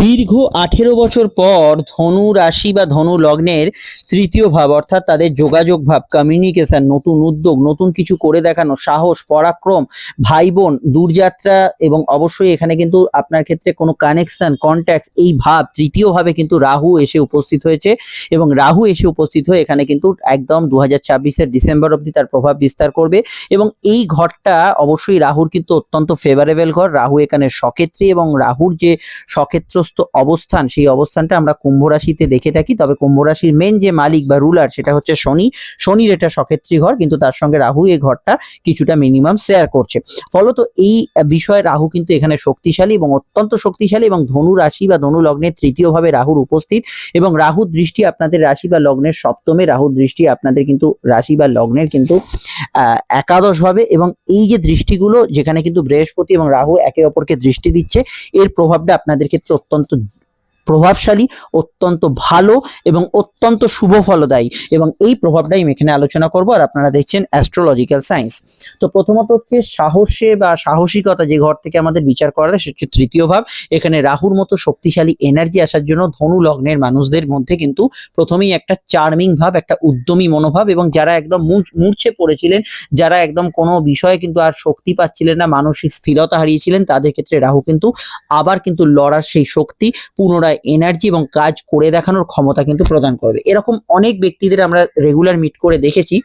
দীর্ঘ আঠেরো বছর পর ধনু রাশি বা ধনু লগ্নের তৃতীয় ভাব, অর্থাৎ তাদের যোগাযোগ ভাব কমিউনিকেশন নতুন উদ্যোগ, নতুন কিছু করে দেখানো, সাহস, পরাক্রম ভাই বোন দূরযাত্রা এবং অবশ্যই এখানে কিন্তু আপনার ক্ষেত্রে কোনো কানেকশন কন্ট্যাক্ট এই ভাব, তৃতীয় ভাবে কিন্তু রাহু এসে উপস্থিত হয়েছে এবং রাহু এসে উপস্থিত হয়ে এখানে কিন্তু একদম দু হাজার ডিসেম্বর অবধি তার প্রভাব বিস্তার করবে এবং এই ঘরটা অবশ্যই রাহুর কিন্তু অত্যন্ত ফেভারেবল ঘর। রাহু এখানে সক্ষেত্রী এবং রাহুর যে সক্ষেত্রস্থ অবস্থান, সেই অবস্থানটা আমরা কুম্ভ রাশিতে দেখে থাকি। তবে কুম্ভ রাশির মেন যে মালিক বা রুলার সেটা হচ্ছে শনি। শনির এটা সক্ষেত্রী ঘর, কিন্তু তার সঙ্গে রাহু এই ঘরটা কিছুটা মিনিমাম শেয়ার করছে। ফলত এই বিষয়ে রাহু কিন্তু এখানে শক্তিশালী এবং অত্যন্ত শক্তিশালী এবং ধনু রাশি বা ধনু লগ্নের তৃতীয় ভাবে রাহুর উপস্থিত এবং রাহুর দৃষ্টি আপনাদের রাশি বা লগ্নের সপ্তমে রাহুর দৃষ্টি আপনাদের কিন্তু রাশি বা লগ্নের কিন্তু একাদশ ভাবে এবং এই যে দৃষ্টিগুলো যেখানে কিন্তু বৃহস্পতি এবং রাহু একে অপরকে দৃষ্টি দিচ্ছে, এর প্রভাবটা আপনাদের ক্ষেত্রে অত্যন্ত প্রভাবশালী, অত্যন্ত ভালো এবং অত্যন্ত শুভ ফলদায়ী। এবং এই প্রভাবটাই আমি এখানে আলোচনা করব আর আপনারা দেখছেন অ্যাস্ট্রোলজিক্যাল সায়েন্স তো প্রথমত হচ্ছে সাহসে বা সাহসিকতা যে ঘর থেকে আমাদের বিচার করা সেটা হচ্ছে তৃতীয় ভাব। এখানে রাহুর মতো শক্তিশালী এনার্জি আসার জন্য ধনু লগ্নের মানুষদের মধ্যে কিন্তু প্রথমেই একটা চার্মিং ভাব, একটা উদ্যমী মনোভাব এবং যারা একদম মূর্ছে পড়েছিলেন, যারা একদম কোনো বিষয়ে কিন্তু আর শক্তি পাচ্ছিলেন না, মানসিক স্থিরতা হারিয়েছিলেন, তাদের ক্ষেত্রে রাহু কিন্তু আবার কিন্তু লড়ার সেই শক্তি পুনরায় এনার্জি এবং কাজ করে দেখানোর ক্ষমতা কিন্তু প্রদান করবে। এরকম অনেক ব্যক্তিদের আমরা রেগুলার মিট করে দেখেছি।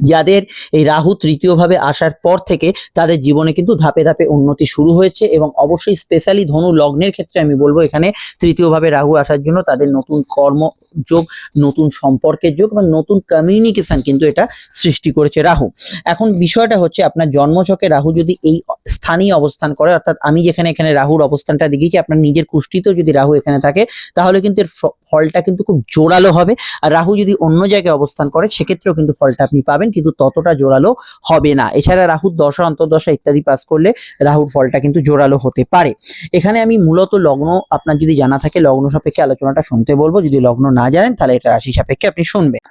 যাদের এই রাহু তৃতীয়ভাবে আসার পর থেকে তাদের জীবনে কিন্তু ধাপে ধাপে উন্নতি শুরু হয়েছে এবং অবশ্যই স্পেশালি ধনু লগ্নের ক্ষেত্রে আমি বলব এখানে তৃতীয়ভাবে রাহু আসার জন্য তাদের নতুন কর্ম যোগ, নতুন সম্পর্কের যোগ এবং নতুন কমিউনিকেশন কিন্তু এটা সৃষ্টি করেছে রাহু। এখন বিষয়টা হচ্ছে আপনার জন্মছকে রাহু যদি এই স্থানীয় অবস্থান করে, অর্থাৎ আমি যেখানে এখানে রাহুর অবস্থানটা দেখিয়েছি, আপনার নিজের কুষ্টিতেও যদি রাহু এখানে থাকে, তাহলে কিন্তু এর ফলটা কিন্তু খুব জোরালো হবে। আর রাহু যদি অন্য জায়গায় অবস্থান করে, সেক্ষেত্রেও কিন্তু ফলটা আপনি পাবেন। কিন্তু ততটা জোরালো হবে না। এছাড়া রাহুর দশা, অন্তর্দশা ইত্যাদি পাস করলে রাহুর ফলটা কিন্তু জোরালো হতে পারে। এখানে আমি মূলত লগ্ন, আপনার যদি জানা থাকে লগ্ন সাপেক্ষে আলোচনাটা শুনতে বলব। যদি লগ্ন না জানেন, তাহলে এটা রাশি সাপেক্ষে আপনি শুনবেন।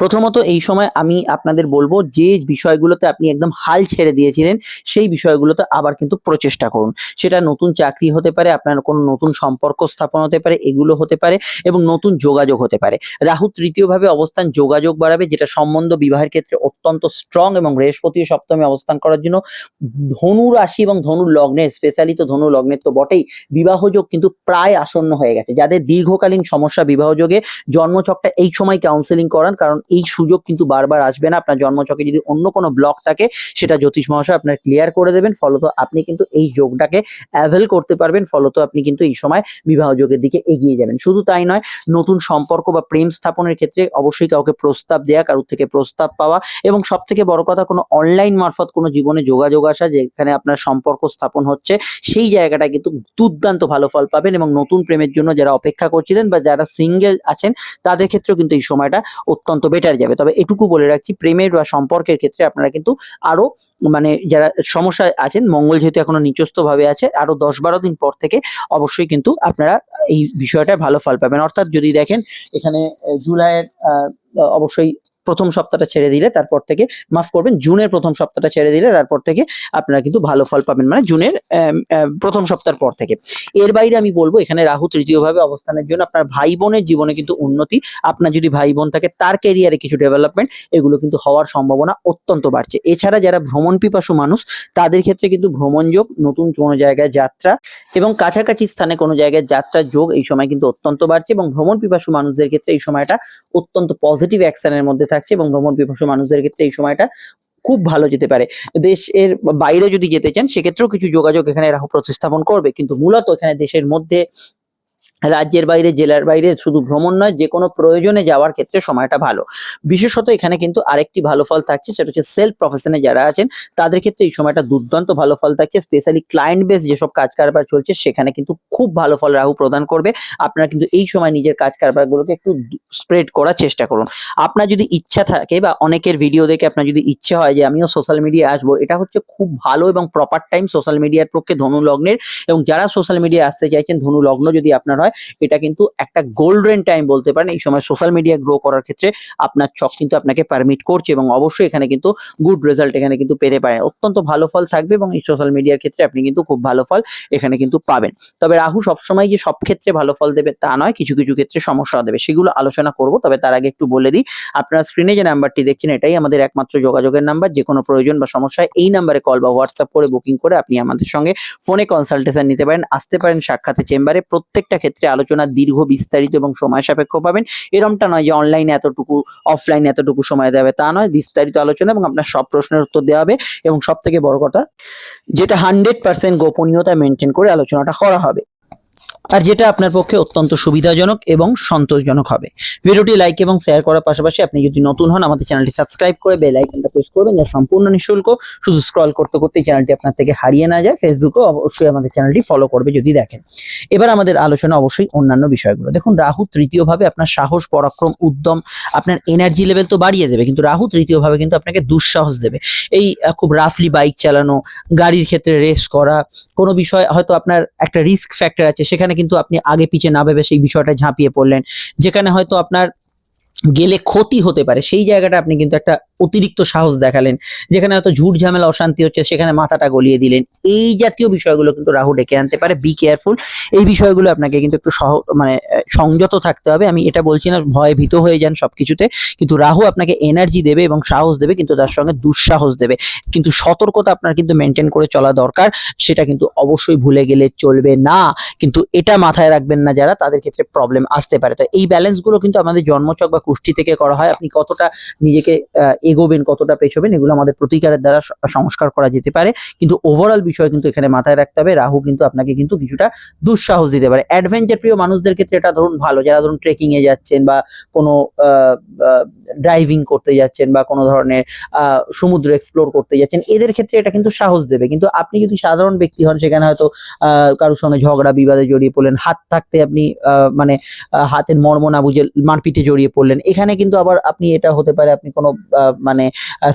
প্রথমত এই সময় আমি আপনাদের বলব যে বিষয়গুলোতে আপনি একদম হাল ছেড়ে দিয়েছিলেন, সেই বিষয়গুলোতে আবার কিন্তু প্রচেষ্টা করুন। সেটা নতুন চাকরি হতে পারে, আপনার কোনো নতুন সম্পর্ক স্থাপন হতে পারে, এগুলো হতে পারে এবং নতুন যোগাযোগ হতে পারে। রাহু তৃতীয়ভাবে অবস্থান যোগাযোগ বাড়াবে, যেটা সম্বন্ধ বিবাহের ক্ষেত্রে অত্যন্ত স্ট্রং এবং বৃহস্পতি সপ্তমে অবস্থান করার জন্য ধনু রাশি এবং ধনু লগ্নের স্পেশালি তো ধনু লগ্নের তো বটেই, বিবাহযোগ কিন্তু প্রায় আসন্ন হয়ে গেছে। যাদের দীর্ঘকালীন সমস্যা বিবাহযোগে, জন্মছকটা এই সময় কাউন্সেলিং করান কারণ এই সুযোগ কিন্তু বারবার আসবে না। আপনার জন্মচকে যদি অন্য কোনো ব্লক থাকে, সেটা জ্যোতিষ মহাশয় আপনার ক্লিয়ার করে দেবেন। ফলত আপনি কিন্তু এই যোগটাকে অ্যাভেল করতে পারবেন। ফলত আপনি কিন্তু এই সময় বিবাহ যোগের দিকে এগিয়ে যাবেন। শুধু তাই নয়, নতুন সম্পর্ক বা প্রেম স্থাপনের ক্ষেত্রে অবশ্যই কাউকে প্রস্তাব দেওয়া কারোর থেকে প্রস্তাব পাওয়া এবং সব থেকে বড় কথা, কোনো অনলাইন মারফত কোনো জীবনে যোগাযোগ আসা, যেখানে আপনার সম্পর্ক স্থাপন হচ্ছে, সেই জায়গাটা কিন্তু দুর্দান্ত ভালো ফল পাবেন এবং নতুন প্রেমের জন্য যারা অপেক্ষা করছিলেন বা যারা সিঙ্গেল আছেন, তাদের ক্ষেত্রেও কিন্তু এই সময়টা অত্যন্ত বেটার যাবে। তবে এটুকু বলে রাখছি, প্রেমের বা সম্পর্কের ক্ষেত্রে আপনারা কিন্তু আরও মানে যারা সমস্যায় আছেন, মঙ্গল যেহেতু এখনও নিচস্থভাবে আছে, আরও দশ বারো দিন পর থেকে অবশ্যই কিন্তু আপনারা এই বিষয়টা ভালো ফল পাবেন। অর্থাৎ যদি দেখেন, এখানে জুলাইয়ের অবশ্যই প্রথম সপ্তাহটা ছেড়ে দিলে তারপর থেকে, মাফ করবেন, জুনের প্রথম সপ্তাহটা ছেড়ে দিলে তারপর থেকে আপনারা কিন্তু ভালো ফল পাবেন। মানে জুনের প্রথম সপ্তাহের পর থেকে। এর বাইরে আমি বলব, এখানে রাহু তৃতীয়ভাবে অবস্থানের জন্য আপনার ভাই বোনের জীবনে কিন্তু উন্নতি। আপনার যদি ভাই বোন থাকে, তার ক্যারিয়ারে কিছু ডেভেলপমেন্ট এগুলো কিন্তু হওয়ার সম্ভাবনা অত্যন্ত বাড়ছে। এছাড়া যারা ভ্রমণ পিপাসু মানুষ, তাদের ক্ষেত্রে কিন্তু ভ্রমণ যোগ, নতুন কোনো জায়গায় যাত্রা এবং কাছাকাছি স্থানে কোনো জায়গায় যাত্রা যোগ এই সময় কিন্তু অত্যন্ত বাড়ছে এবং ভ্রমণ পিপাসু মানুষদের ক্ষেত্রে এই সময়টা অত্যন্ত পজিটিভ অ্যাকশনের মধ্যে থাকছে এবং ভ্রমণ পিপাসু মানুষদের ক্ষেত্রে এই সময়টা খুব ভালো যেতে পারে। দেশের বাইরে যদি যেতে চান, সেক্ষেত্রেও কিছু যোগাযোগ এখানে রাহু প্রতিস্থাপন করবে। কিন্তু মূলত এখানে দেশের মধ্যে রাজ্যের বাইরে, জেলার বাইরে শুধু ভ্রমণ নয় যে কোনো প্রয়োজনে যাওয়ার ক্ষেত্রে সময়টা ভালো। বিশেষত এখানে কিন্তু আরেকটি ভালো ফল থাকছে, সেটা হচ্ছে সেলফ প্রফেশনে যারা আছেন, তাদের ক্ষেত্রে এই সময়টা দুর্দান্ত ভালো ফল থাকছে স্পেশালি ক্লায়েন্ট বেস যেসব কাজ কারবার চলছে, সেখানে কিন্তু খুব ভালো ফল রাহু প্রদান করবে। আপনারা কিন্তু এই সময় নিজের কাজ কারবারগুলোকে একটু স্প্রেড করার চেষ্টা করুন। আপনার যদি ইচ্ছা থাকে বা অনেকের ভিডিও দেখে আপনার যদি ইচ্ছে হয় যে আমিও সোশ্যাল মিডিয়ায় আসব, এটা হচ্ছে খুব ভালো এবং প্রপার টাইম সোশ্যাল মিডিয়ার পক্ষে ধনু লগ্নের এবং যারা সোশ্যাল মিডিয়ায় আসতে চাইছেন ধনু লগ্ন যদি আপনার আপনার হয় এটা কিন্তু একটা গোল্ডেন টাইম বলতে পারেন। এই সময় সোশ্যাল মিডিয়া গ্রো করার ক্ষেত্রে আপনার চক কিন্তু আপনাকে পারমিট করছে এবং অবশ্যই এখানে কিন্তু গুড রেজাল্ট এখানে কিন্তু পেতে পারেন। অত্যন্ত ভালো ফল থাকবে এবং এই সোশ্যাল মিডিয়ার ক্ষেত্রে আপনি কিন্তু খুব ভালো ফল এখানে কিন্তু পাবেন। তবে রাহু সবসময় যে সব ক্ষেত্রে ভালো ফল দেবে তা নয়, কিছু কিছু ক্ষেত্রে সমস্যা দেবে। সেগুলো আলোচনা করব, তবে তার আগে একটু বলে দিই। আপনারা স্ক্রিনে যে নাম্বারটি দেখছেন, এটাই আমাদের একমাত্র যোগাযোগের নাম্বার যে কোনো প্রয়োজন বা সমস্যায় এই নাম্বারে কল বা হোয়াটসঅ্যাপ করে বুকিং করে আপনি আমাদের সঙ্গে ফোনে কনসালটেশন নিতে পারেন। আসতে পারেন সাক্ষাতে চেম্বারে প্রত্যেকটা ক্ষেত্রে আলোচনা দীর্ঘ, বিস্তারিত এবং সময় সাপেক্ষ পাবেন। এরমটা নয় যে অনলাইনে এতটুকু অফলাইনে এতটুকু সময় দেবে তা নয়। বিস্তারিত আলোচনা এবং আপনার সব প্রশ্নের উত্তর দেওয়া হবে এবং সব থেকে বড় কথা, যেটা হান্ড্রেড পার্সেন্ট গোপনীয়তা মেনটেন করে আলোচনাটা করা হবে। আর যেটা আপনার পক্ষে অত্যন্ত সুবিধাজনক এবং সন্তোষজনক হবে। ভিডিওটি লাইক এবং শেয়ার করার পাশাপাশি আপনি যদি নতুন হন, আমাদের চ্যানেলটি সাবস্ক্রাইব করে বেল আইকনটা প্রেস করবেন। যা সম্পূর্ণ নিঃশুল্ক। শুধু স্ক্রল করতে করতে চ্যানেলটি আপনার থেকে হারিয়ে না যায়। ফেসবুকেও অবশ্যই আমাদের চ্যানেলটি ফলো করবে যদি দেখেন। এবার আমাদের আলোচনা অবশ্যই অন্যান্য বিষয়গুলো। দেখুন, রাহু তৃতীয়ভাবে আপনার সাহস, পরাক্রম, উদ্যম, আপনার এনার্জি লেভেল তো বাড়িয়ে দেবে। কিন্তু রাহু তৃতীয়ভাবে কিন্তু আপনাকে দুঃসাহস দেবে। এই খুব রাফলি বাইক চালানো, গাড়ির ক্ষেত্রে রেস করা, কোনো বিষয় হয়তো আপনার একটা রিস্ক ফ্যাক্টর আছে সেখানে কিন্তু আপনি আগে পিছিয়ে না ভেবে সেই বিষয়টা ঝাঁপিয়ে পড়লেন। যেখানে হয়তো আপনার গেলে ক্ষতি হতে পারে। সেই জায়গাটা আপনি কিন্তু একটা অতিরিক্ত সাহস দেখালেন, যেখানে হয়তো ঝুট ঝামেলা, অশান্তি হচ্ছে, সেখানে মাথাটা গলিয়ে দিলেন। এই জাতীয় বিষয়গুলো কিন্তু রাহু ডেকে আনতে পারে। বি কেয়ারফুল এই বিষয়গুলো আপনাকে কিন্তু একটু সহ মানে সংযত থাকতে হবে। আমি এটা বলছি না, ভয়ে ভীত হয়ে যান সবকিছুতে। কিন্তু রাহু আপনাকে এনার্জি দেবে এবং সাহস দেবে, কিন্তু তার সঙ্গে দুঃসাহস দেবে। কিন্তু সতর্কতা আপনার কিন্তু মেনটেন করে চলা দরকার। সেটা কিন্তু অবশ্যই ভুলে গেলে চলবে না। কিন্তু এটা মাথায় রাখবেন না যারা, তাদের ক্ষেত্রে প্রবলেম আসতে পারে। তো এই ব্যালেন্সগুলো কিন্তু আমাদের জন্মচক বা কুষ্টি থেকে করা হয়, আপনি কতটা নিজেকে এগোবেন, কতটা পেছোবেন, এগুলো আমাদের প্রতিকারের দ্বারা সংস্কার করা যেতে পারে। কিন্তু ওভারঅল বিষয় কিন্তু এখানে মাথায় রাখতে হবে। রাহু কিন্তু আপনাকে কিন্তু কিছুটা দুঃসাহস দিতে পারে। অ্যাডভেঞ্চার প্রিয় মানুষদের ক্ষেত্রে এটা ধরুন ভালো। যারা ধরুন ট্রেকিং এ যাচ্ছেন বা কোনো ড্রাইভিং করতে যাচ্ছেন বা কোনো ধরনের সমুদ্র এক্সপ্লোর করতে যাচ্ছেন, এদের ক্ষেত্রে এটা কিন্তু সাহস দেবে। কিন্তু আপনি যদি সাধারণ ব্যক্তি হন, সেখানে হয়তো কারোর সঙ্গে ঝগড়া, বিবাদে জড়িয়ে পড়লেন, হাত থাকতে আপনি মানে হাতের মর্ম না বুঝে মারপিটে জড়িয়ে পড়লেন এখানে কিন্তু আবার আপনি এটা হতে পারে আপনি কোনো মানে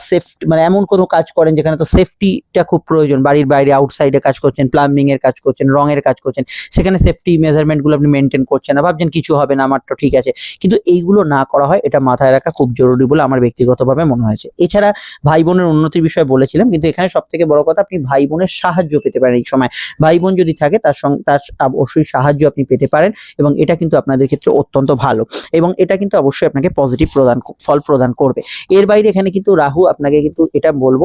সেফ মানে এমন কোনো কাজ করেন যেখানে তো সেফটিটা খুব প্রয়োজন। বাড়ির বাইরে আউটসাইডে কাজ করছেন প্লাম্বিং এর কাজ করছেন, রঙের কাজ করছেন, সেখানে সেফটি মেজারমেন্টগুলো আপনি মেনটেন করছেন না, ভাবছেন কিছু হবে না, আমার তো ঠিক আছে। কিন্তু এইগুলো না করা হয়, এটা মাথায় রাখা খুব জরুরি বলে আমার ব্যক্তিগতভাবে মনে হয়েছে। এছাড়া ভাই বোনের উন্নতির বিষয়ে বলেছিলাম, কিন্তু এখানে সব থেকে বড় কথা আপনি ভাই বোনের সাহায্য পেতে পারেন এই সময়। ভাই বোন যদি থাকে, তার সঙ্গে তার অবশ্যই সাহায্য আপনি পেতে পারেন এবং এটা কিন্তু আপনাদের ক্ষেত্রে অত্যন্ত ভালো। এবং এটা কিন্তু অবশ্যই আপনাকে পজিটিভ প্রদান ফল প্রদান করবে। এর বাইরে এখানে কিন্তু রাহু, আপনাকে কিন্তু এটা বলব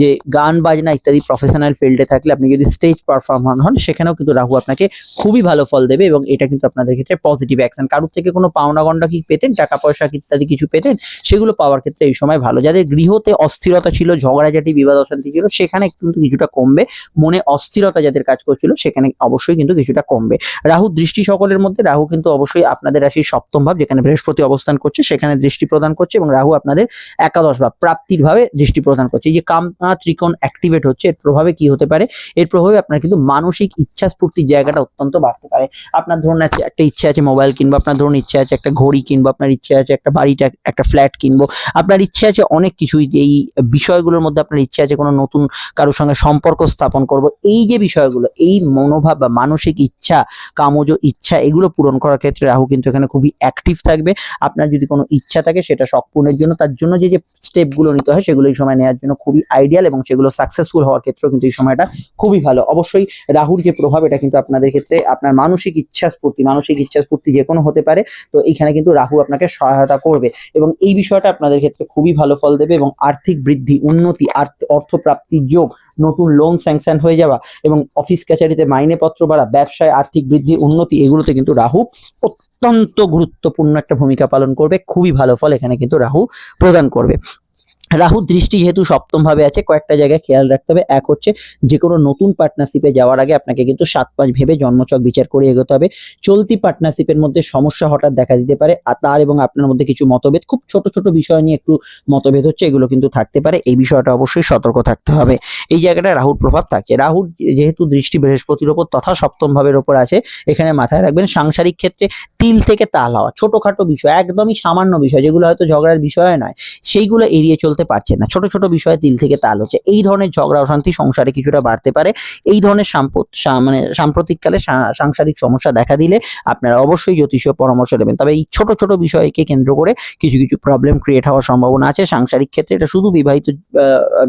যে গান, বাজনা ইত্যাদি প্রফেশনাল ফিল্ডে থাকলে আপনি যদি স্টেজ পারফর্মার হন, সেখানেও কিন্তু রাহু আপনাকে খুবই ভালো ফল দেবে এবং এটা কিন্তু আপনাদের ক্ষেত্রে পজিটিভ অ্যাকশন কারোর থেকে কোনো পাওনা গন্ডা কি পেতেন? টাকা পয়সা ইত্যাদি কিছু পেতেন? সেগুলো পাওয়ার ক্ষেত্রে এই সময় ভালো। যাদের গৃহতে অস্থিরতা ছিল, ঝগড়াঝাটি বিবাদ অশান্তি ছিল, সেখানে কিন্তু কিছুটা কমবে। মনে অস্থিরতা যাদের কাজ করছিল, সেখানে অবশ্যই কিন্তু কিছুটা কমবে। রাহু দৃষ্টি সকলের মধ্যে। রাহু কিন্তু অবশ্যই আপনাদের রাশির সপ্তম ভাব, যেখানে বৃহস্পতি অবস্থান সেখানে দৃষ্টি প্রদান করছে এবং রাহু আপনাদের একাদশ ভাব প্রাপ্তির ভাবে দৃষ্টি প্রদান করছে। এই যে কামনা ত্রিকোণ অ্যাক্টিভেট হচ্ছে, এর প্রভাবে কি হতে পারে? এর প্রভাবে আপনার কিন্তু মানসিক ইচ্ছা স্ফূর্তির জায়গাটা অত্যন্ত বাড়তে পারে। আপনার ধরুন একটা ইচ্ছা আছে মোবাইল কিনবো, আপনার ধরুন ইচ্ছা আছে একটা ঘড়ি কিনবো, আপনার ইচ্ছা আছে একটা বাড়িটা, একটা ফ্ল্যাট কিনবো। আপনার ইচ্ছে আছে অনেক কিছুই এই বিষয়গুলোর মধ্যে আপনার ইচ্ছে আছে কোনো নতুন কারোর সঙ্গে সম্পর্ক স্থাপন করব। এই যে বিষয়গুলো, এই মনোভাব বা মানসিক ইচ্ছা, কামজ ইচ্ছা, এগুলো পূরণ করার ক্ষেত্রে রাহু কিন্তু এখানে খুবই অ্যাক্টিভ থাকবে। আপনার যদি কোনো ইচ্ছা থাকে সেটা সম্পূর্ণের জন্য, তার জন্য যে যে স্টেপগুলো নিতে হয় সেগুলো এই সময় নেওয়ার জন্য খুবই আইডিয়াল এবং সেগুলো সাকসেসফুল হওয়ার ক্ষেত্রেও কিন্তু এই সময়টা খুবই ভালো। অবশ্যই রাহুর যে প্রভাব, এটা কিন্তু আপনাদের ক্ষেত্রে আপনার মানসিক ইচ্ছা স্ফূর্তি মানসিক ইচ্ছা স্ফূর্তি যে কোনো হতে পারে, তো এইখানে কিন্তু রাহু আপনাকে সহায়তা করবে এবং এই বিষয়টা আপনাদের ক্ষেত্রে খুবই ভালো ফল দেবে এবং আর্থিক বৃদ্ধি, উন্নতি অর্থপ্রাপ্তির যোগ, নতুন লোন স্যাংশন হয়ে যাওয়া এবং অফিস কাছারিতে মাইনেপত্র বাড়া ব্যবসায় আর্থিক বৃদ্ধি, উন্নতি, এগুলোতে কিন্তু রাহু অত্যন্ত গুরুত্বপূর্ণ একটা ভূমিকা পালন করবে। খুবই ভালো ফল এখানে কিন্তু রাহু প্রদান করবে। রাহু দৃষ্টি যেহেতু সপ্তম ভাবে আছে, কয়েকটা জায়গায় খেয়াল রাখতে হবে। এক হচ্ছে যে কোনো নতুন পার্টনারশিপে যাওয়ার আগে আপনাকে কিন্তু সাত পাঁচ ভেবে জন্মচক বিচার করে এগোতে হবে। চলতি পার্টনারশিপের মধ্যে সমস্যা হঠাৎ দেখা দিতে পারে, আর তার এবং আপনার মধ্যে কিছু মতভেদ, খুব ছোট ছোট বিষয় নিয়ে একটু মতভেদ হচ্ছে, এগুলো কিন্তু থাকতে পারে। এই বিষয়টা অবশ্যই সতর্ক থাকতে হবে। এই জায়গাটা রাহুর প্রভাব থাকছে রাহুর যেহেতু দৃষ্টি বৃহস্পতির ওপর তথা সপ্তম ভাবের ওপর আছে, এখানে মাথায় রাখবেন, সাংসারিক ক্ষেত্রে তিল থেকে তাল হওয়া, ছোটখাটো বিষয়, একদমই সামান্য বিষয়, যেগুলো হয়তো ঝগড়ার বিষয় নয়, সেইগুলো এড়িয়ে চলতে বলতে পারছেন না। ছোট ছোট বিষয়ে দিল থেকে তাল হচ্ছে। এই ধরনের ঝগড়া, অশান্তি সংসারে কিছুটা বাড়তে পারে। এই ধরনের মানে সাম্প্রতিককালে সাংসারিক সমস্যা দেখা দিলে আপনারা অবশ্যই জ্যোতিষীয় পরামর্শ নেবেন। তবে এই ছোট ছোট বিষয়কে কেন্দ্র করে কিছু কিছু প্রবলেম ক্রিয়েট হওয়ার সম্ভাবনা আছে। সাংসারিক ক্ষেত্রে এটা শুধু বিবাহিত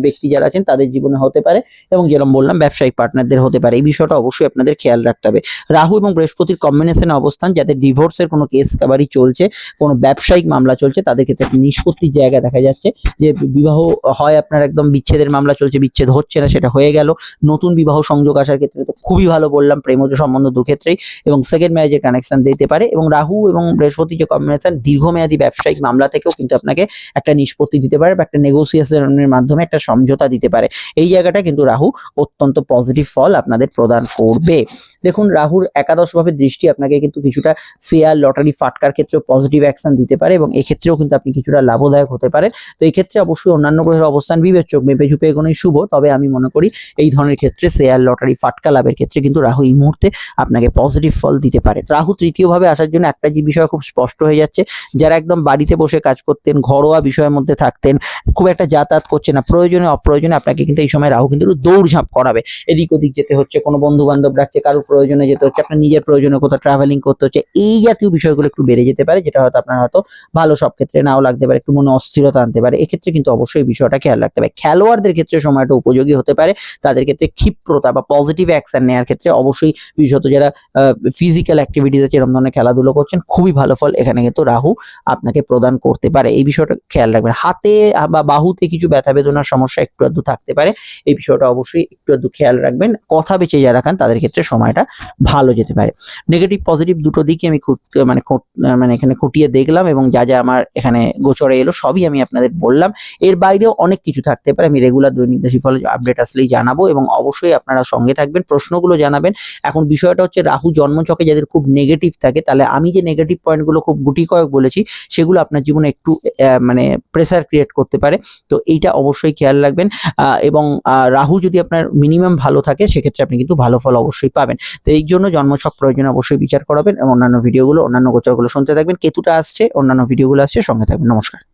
ব্যক্তি যারা আছেন তাদের জীবনে হতে পারে এবং যেরকম বললাম, ব্যবসায়িক পার্টনারদের হতে পারে। এই বিষয়টা অবশ্যই আপনাদের খেয়াল রাখতে হবে। রাহু এবং বৃহস্পতির কম্বিনেশনে অবস্থান যাদের ডিভোর্সের কোনো কেস কাবারি চলছে, কোনো ব্যবসায়িক মামলা চলছে, তাদের ক্ষেত্রে নিষ্পত্তির জায়গা দেখা যাচ্ছে যে বিবাহ হয় আপনার একদম বিচ্ছেদের মামলা চলছে, বিচ্ছেদ হচ্ছে না, সেটা হয়ে গেল। নতুন বিবাহ সংযোগ আসার ক্ষেত্রে তো খুবই ভালো বললাম প্রেমজ সম্বন্ধ দু ক্ষেত্রেই এবং সেকেন্ড ম্যারেজের কানেকশন দিতে পারে। এবং রাহু এবং বৃহস্পতি যে কম্বিনেশন দীর্ঘমেয়াদী ব্যবসায়িক মামলা থেকেও কিন্তু আপনাকে একটা নিষ্পত্তি দিতে পারে বা একটা নেগোসিয়েশনের মাধ্যমে একটা সমঝোতা দিতে পারে। এই জায়গাটা কিন্তু রাহু অত্যন্ত পজিটিভ ফল আপনাদের প্রদান করবে। দেখুন, রাহুর একাদশ ভাবে দৃষ্টি আপনাকে কিন্তু কিছুটা শেয়ার লটারি ফাটকার ক্ষেত্রেও পজিটিভ অ্যাকশন দিতে পারে এবং এক্ষেত্রেও কিন্তু আপনি কিছুটা লাভদায়ক হতে পারেন। তো এই ক্ষেত্রে অবশ্যই অন্যান্য গ্রহের অবস্থান বিবেচ্য মেপে ঝুপে এগোনোই শুভ। তবে আমি মনে করি এই ধরনের ক্ষেত্রে শেয়ার, লটারি, ফাটকা লাভের ক্ষেত্রে কিন্তু রাহু এই মুহূর্তে আপনাকে পজিটিভ ফল দিতে পারে। রাহু তৃতীয়ভাবে আসার জন্য একটা যে বিষয় খুব স্পষ্ট হয়ে যাচ্ছে। যারা একদম বাড়িতে বসে কাজ করতেন, ঘরোয়া বিষয়ের মধ্যে থাকতেন, খুব একটা যাতায়াত করছে না, প্রয়োজনে, অপ্রয়োজনে আপনাকে কিন্তু এই সময় রাহু কিন্তু দৌড়ঝাঁপ করাবে। এদিক ওদিক যেতে হচ্ছে, কোনো বন্ধু বান্ধব রাখছে কারোর প্রয়োজনে যেতে হচ্ছে, আপনার নিজের প্রয়োজনে কোথাও ট্রাভেলিং করতে হচ্ছে, এই জাতীয় বিষয়গুলো একটু বেড়ে যেতে পারে, যেটা হয়তো আপনার হয়তো ভালো সব ক্ষেত্রে নাও লাগতে পারে, একটু মনে অস্থিরতা আনতে পারে। এক্ষেত্রে কিন্তু অবশ্যই বিষয়টা খেয়াল রাখতে হবে। খেলোয়াড়দের ক্ষেত্রে সময়টা উপযোগী হতে পারে। তাদের ক্ষেত্রে ক্ষিপ্রতা বা পজিটিভ অ্যাকশন নেওয়ার ক্ষেত্রে অবশ্যই বিশেষত যারা ফিজিক্যাল অ্যাক্টিভিটিস আছে, এরকম ধরনের খেলাধুলো করছেন, খুবই ভালো ফল এখানে কিন্তু রাহু আপনাকে প্রদান করতে পারে। এই বিষয়টা খেয়াল রাখবেন। হাতে বা বাহুতে কিছু ব্যথা বেদনার সমস্যা একটু আধটু থাকতে পারে। এই বিষয়টা অবশ্যই একটু আধটু খেয়াল রাখবেন। কথা বেঁচে যারা রাখান তাদের ক্ষেত্রে সময়টা ভালো যেতে পারে। নেগেটিভ পজিটিভ দুটো দিকই আমি মানে মানে এখানে খুঁটিয়ে দেখলাম এবং যা যা আমার এখানে গোচরে এলো, সবই আমি আপনাদের বললাম। এর বাইরেও অনেক কিছু থাকতে পারে। আমি রেগুলার দৈনিক রাশিফল আপডেট আসলেই জানাব এবং অবশ্যই আপনারা সঙ্গে থাকবেন, প্রশ্নগুলো জানাবেন। এখন বিষয়টা হচ্ছে রাহু জন্মচকে যাদের খুব নেগেটিভ থাকে, তাহলে আমি যে নেগেটিভ পয়েন্টগুলো খুব গুটি কয়েক বলেছি, সেগুলো আপনার জীবনে একটু মানে প্রেসার ক্রিয়েট করতে পারে। তো এইটা অবশ্যই খেয়াল রাখবেন। এবং রাহু যদি আপনার মিনিমাম ভালো থাকে, সেক্ষেত্রে আপনি কিন্তু ভালো ফল অবশ্যই পাবেন। তো এই জন্য জন্মছক প্রয়োজন অবশ্যই বিচার করাবেন এবং অন্যান্য ভিডিওগুলো অন্যান্য গোচরগুলো শুনতে থাকবেন। কেতুটা আসছে, অন্যান্য ভিডিওগুলো আসছে, সঙ্গে থাকবেন। নমস্কার।